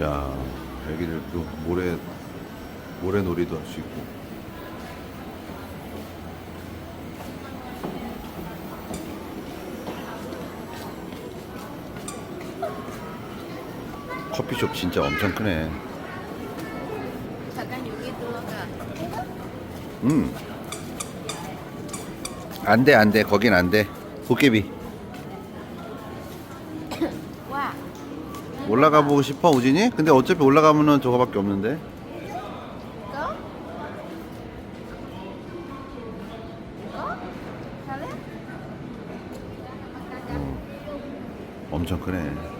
야, 애기들도 모래 모래 놀이도 할 수 있고. 커피숍 진짜 엄청 크네. 잠깐 여기 들어가. 음. 안 돼, 안 돼. 거긴 안 돼. 도깨비. 올라가 보고 싶어, 우진이? 근데 어차피 올라가면은 저거밖에 없는데. 잘해? 엄청 크네.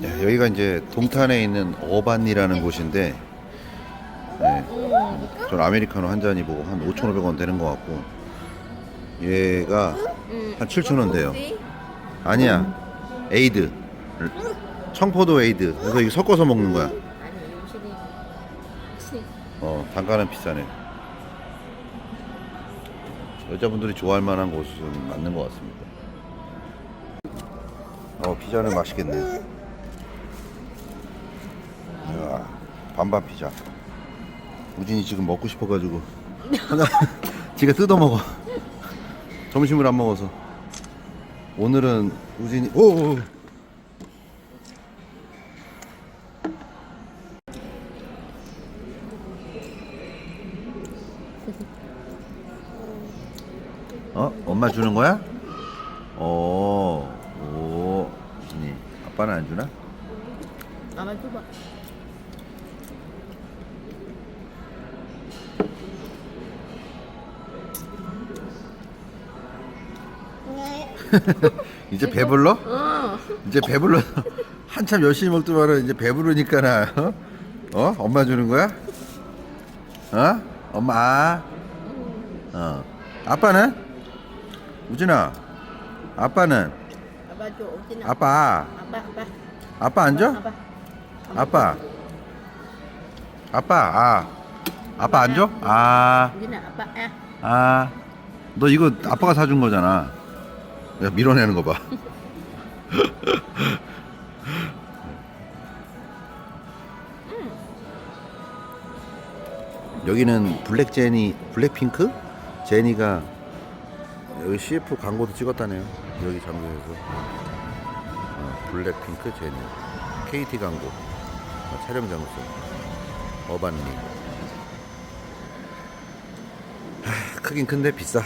네, 여기가 이제 동탄에 있는 어반이라는 곳인데, 네, 전 아메리카노 한 잔이 뭐 한 5,500원 되는 것 같고, 얘가 한 7,000원 돼요. 아니야, 에이드. 청포도 에이드. 그래서 이거 섞어서 먹는 거야. 어, 단가는 비싸네. 여자분들이 좋아할 만한 곳은 맞는 것 같습니다. 어, 피자는 맛있겠네. 이야, 반반 피자. 우진이 지금 먹고 싶어가지고 하나 지가 뜯어 먹어. 점심을 안 먹어서. 오늘은 우진이 오. 오. 어? 엄마 주는 거야? 어, 오, 우진이 아빠는 안 주나? 아마 줘봐. 이제 배불러? 어. 이제 배불러. 한참 열심히 먹더만은 이제 배부르니까 나. 어? 어? 엄마 주는 거야? 어? 엄마. 아. 어. 아빠는? 우진아. 아빠는? 아빠 줘. 오진아. 아빠. 아빠, 아빠. 아빠 안 줘? 아빠. 아빠. 아빠. 아. 아빠 안 줘? 아. 오진아, 아빠. 아. 아. 너 이거 아빠가 사준 거잖아. 야, 밀어내는 거 봐. 여기는 블랙 제니, 블랙핑크? 제니가 여기 CF 광고도 찍었다네요. 여기 장소에서. 어, 블랙핑크 제니. KT 광고. 어, 촬영 장소. 어반리. 하, 크긴 큰데 비싸.